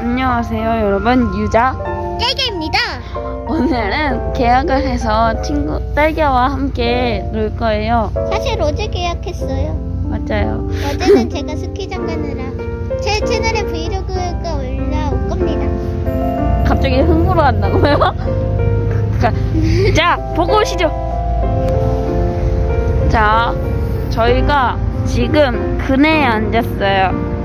안녕하세요 여러분 유자 깨개입니다. 오늘은 계약을 해서 친구 딸기와 함께 놀 거예요 사실 어제 계약했어요. 맞아요 어제는 제가 스키장 가느라 제 채널에 브이로그가 올라올 겁니다. 갑자기 흥부로 간다고요? 자, 자 보고 오시죠 자 저희가 지금 그네에 앉았어요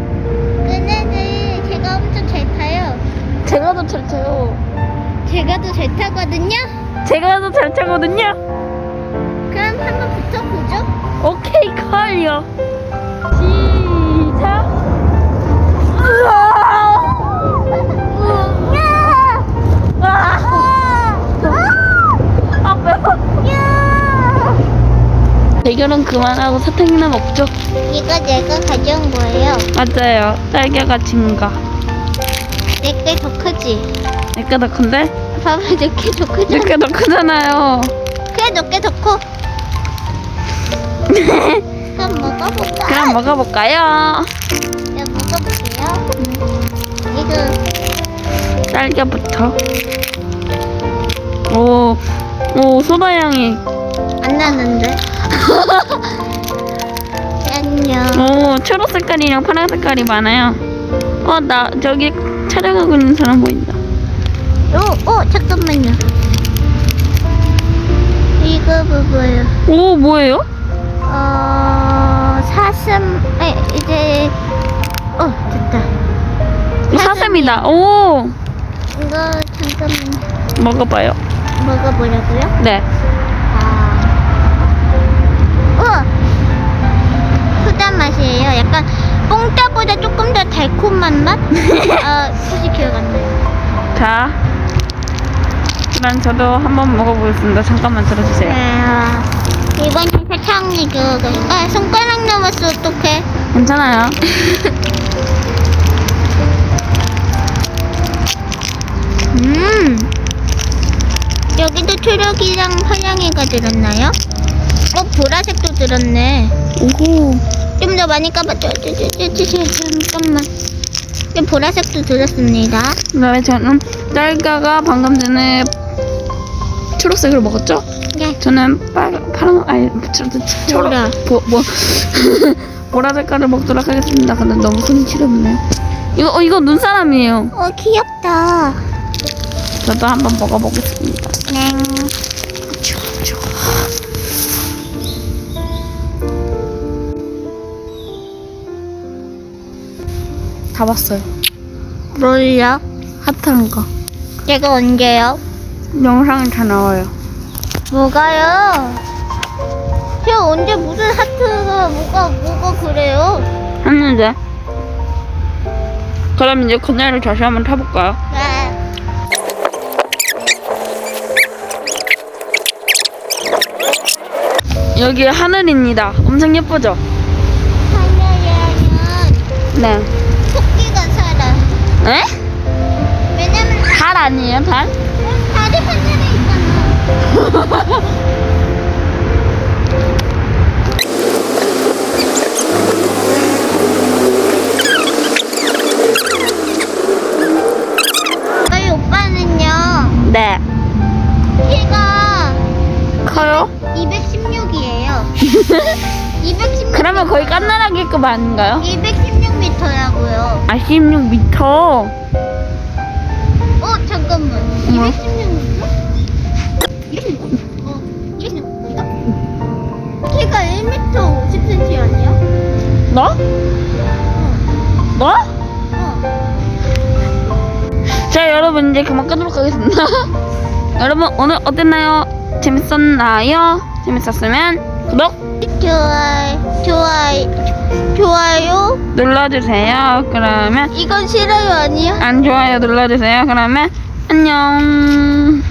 더 잘 타요. 제가 더 잘 타거든요. 제가 더 잘 타거든요? 그럼 한번 붙어보죠. 오케이 컬요 시작! 아! 매워. 대결은 그만하고 사탕이나 먹죠? 이거 내가 가져온 거예요. 맞아요. 딸기가 진가 내게 더 크지? 내게 더 큰데? 봐봐, 내게 더 크잖아. 내게 더 크잖아요 그래, 내게 더 커. 그럼 먹어볼까? 그럼 먹어볼까요? 야, 먹어볼게요. 이거 딸기부터 오, 오 소다 향이 안 나는데? 안녕. 오 초록 색깔이랑 파란 색깔이 많아요 어 나 저기 촬영하고 있는 사람 보인다 오, 오, 잠깐만요. 이거 봐봐요. 오 뭐예요? 어, 사슴, 에, 이제, 어, 됐다. 사슴이다 오 이거 잠깐만 먹어봐요 먹어보려고요? 네 아. 우와! 후단 맛이에요. 약간 뽕따 보다 조금 더 달콤한 맛? 아, 사실 기억 안 나요. 자, 그럼 저도 한번 먹어보겠습니다. 잠깐만 들어주세요. 아, 이번엔 사탕 이거가. 아, 손가락 남았어, 어떡해. 괜찮아요. 음. 여기도 초록이랑 화양이가 들었나요? 어, 보라색도 들었네. 오호. 좀 더 많이 까봤죠. 저, 잠깐만. 이 보라색도 들었습니다. 그다음에 저는 딸기가 방금 전에 초록색을 먹었죠? 네. 저는 빨 파란 아니 저, 저, 저, 초록 보라. 보, 뭐 보라 색깔을 먹도록 하겠습니다. 근데 너무 손이 시렵네요. 이거 어, 이거 눈사람이에요. 어, 귀엽다. 저도 한번 먹어보겠습니다. 네. 다 봤어요. 뭘요? 핫한 거. 제가 언제요? 영상에 다 나와요. 뭐가요? 제가 언제 무슨 하트가 뭐가 뭐가 그래요? 했는데. 그럼 이제 그날을 다시 한번 타볼까요? 네. 여기 하늘입니다. 엄청 예쁘죠? 하늘에는 네. 에? 왜냐면 달 아니에요, 달? 다리 하늘에 있잖아. 저희 오빠는요. 네. 키가 커요? 216이에요. 216. 그러면 거의 깐나라기급 아닌가요? 216m라고요. 아, 16m. 어 잠깐만. 뭐? 216m? 어, 216m? 키가 1m 50cm 아니야? 너? 너? 어. 자, 여러분, 이제 그만 끄도록 하겠습니다. 여러분, 오늘 어땠나요? 재밌었나요? 재밌었으면 구독 좋아요, 좋아요. 눌러주세요. 그러면 이건 싫어요 아니야? 안 좋아요 눌러주세요. 그러면 안녕.